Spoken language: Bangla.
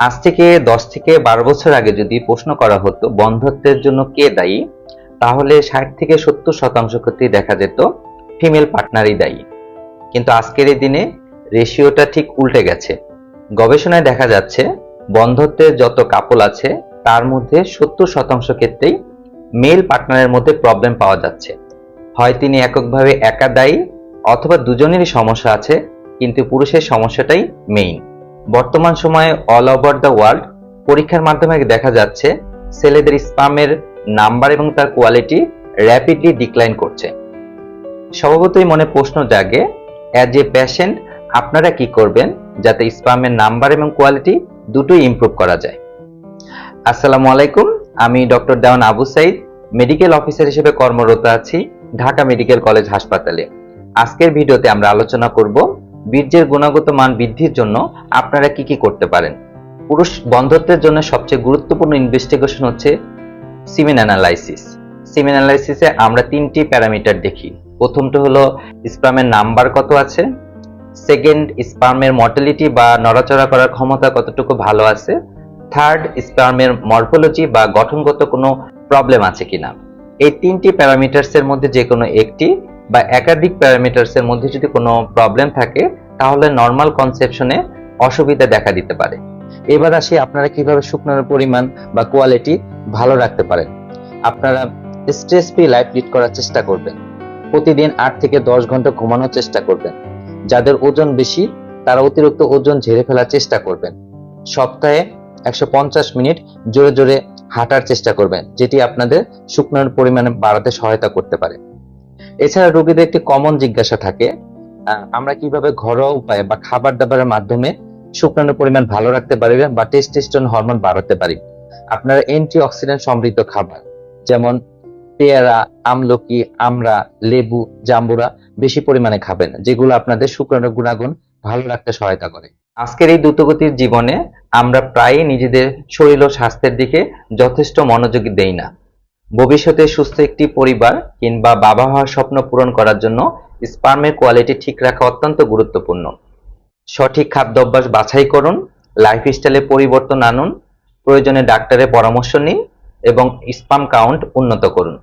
আজ থেকে দশ থেকে বারো বছর আগে যদি প্রশ্ন করা হতো, বন্ধত্বের জন্য কে দায়ী? তাহলে ষাট থেকে সত্তর শতাংশ ক্ষেত্রেই দেখা যেত ফিমেল পার্টনারই দায়ী। কিন্তু আজকের এই দিনে রেশিওটা ঠিক উল্টে গেছে। গবেষণায় দেখা যাচ্ছে, বন্ধত্বের যত কাপল আছে, তার মধ্যে সত্তর শতাংশ ক্ষেত্রেই মেল পার্টনারের মধ্যে প্রবলেম পাওয়া যাচ্ছে। হয় তিনি এককভাবে একা দায়ী, অথবা দুজনেরই সমস্যা আছে, কিন্তু পুরুষের সমস্যাটাই মেইন বর্তমান সময়ে অল ওভার দ্য ওয়ার্ল্ড পরীক্ষার মাধ্যমে দেখা যাচ্ছে ছেলেদের স্পামের নাম্বার এবং তার কোয়ালিটি র্যাপিডলি ডিক্লাইন করছে। স্বভাবতই মনে প্রশ্ন জাগে অ্যাজ এ পেশেন্ট আপনারা কি করবেন যাতে স্পামের নাম্বার এবং কোয়ালিটি দুটোই ইমপ্রুভ করা যায়? আসসালামু আলাইকুম, আমি doctor Dewan Abu Sayed medical officer হিসেবে কর্মরত আছি ঢাকা মেডিকেল কলেজ হাসপাতালে। আজকের ভিডিওতে আমরা আলোচনা করব বীর্যের গুণগত মান বৃদ্ধির জন্য আপনারা কি কি করতে পারেন? পুরুষ বন্ধত্বের জন্য সবচেয়ে গুরুত্বপূর্ণ ইনভেস্টিগেশন হচ্ছে সিমেন অ্যানালাইসিস সিমেন অ্যানালাইসিসে আমরা তিনটি প্যারামিটার দেখি। প্রথমটা হলো স্পামের নাম্বার কত আছে? সেকেন্ড স্পার্মের মর্টালিটি বা নড়াচড়া করার ক্ষমতা কতটুকু ভালো আছে? থার্ড স্পার্মের মরফোলজি বা গঠনগত কোনো প্রবলেম আছে কিনা? এই তিনটি প্যারামিটারস এর মধ্যে যে কোনো একটি বা একাধিক প্যারামিটারস এর মধ্যে যদি কোনো প্রবলেম থাকে, তাহলে নর্মাল কনসেপশনে অসুবিধা দেখা দিতে পারে। এবার আসি আপনারা কীভাবে শুকনোর পরিমাণ বা কোয়ালিটি ভালো রাখতে পারেন। আপনারা স্ট্রেস ফ্রি লাইফ লিড করার চেষ্টা করবেন। প্রতিদিন আট থেকে দশ ঘণ্টা ঘুমানোর চেষ্টা করবেন। যাদের ওজন বেশি, তারা অতিরিক্ত ওজন ঝেড়ে ফেলার চেষ্টা করবেন। সপ্তাহে একশো পঞ্চাশ মিনিট জোরে জোরে হাঁটার চেষ্টা করবেন, যেটি আপনাদের শুকনোর পরিমাণ বাড়াতে সহায়তা করতে পারে। এছাড়া রোগীদের একটি কমন জিজ্ঞাসা থাকে আমরা কীভাবে ঘরোয়া উপায়ে বা খাবার দাবারের মাধ্যমে শুকনানোর পরিমাণ ভালো রাখতে পারি বা টেস্টোস্টেরন হরমোন বাড়াতে পারি? আপনারা অ্যান্টি অক্সিডেন্ট সমৃদ্ধ খাবার, যেমন পেয়ারা, আমলকি আমরা লেবু, জাম্বুরা বেশি পরিমাণে খাবেন, যেগুলো আপনাদের শুক্রাণুর গুণাগুণ ভালো রাখতে সহায়তা করে। আজকের এই দ্রুতগতির জীবনে আমরা প্রায়ই নিজেদের শরীর ও স্বাস্থ্যের দিকে যথেষ্ট মনোযোগী দেই না। ভবিষ্যতে সুস্থ একটি পরিবার কিংবা বাবা হওয়ার স্বপ্ন পূরণ করার জন্য স্পার্মের কোয়ালিটি ঠিক রাখা অত্যন্ত গুরুত্বপূর্ণ। সঠিক খাদ্যাভ্যাস বাছাই করুন লাইফ লাইফস্টাইলে পরিবর্তন আনুন, প্রয়োজনে ডাক্তারের পরামর্শ নিন এবং স্পাম কাউন্ট উন্নত করুন।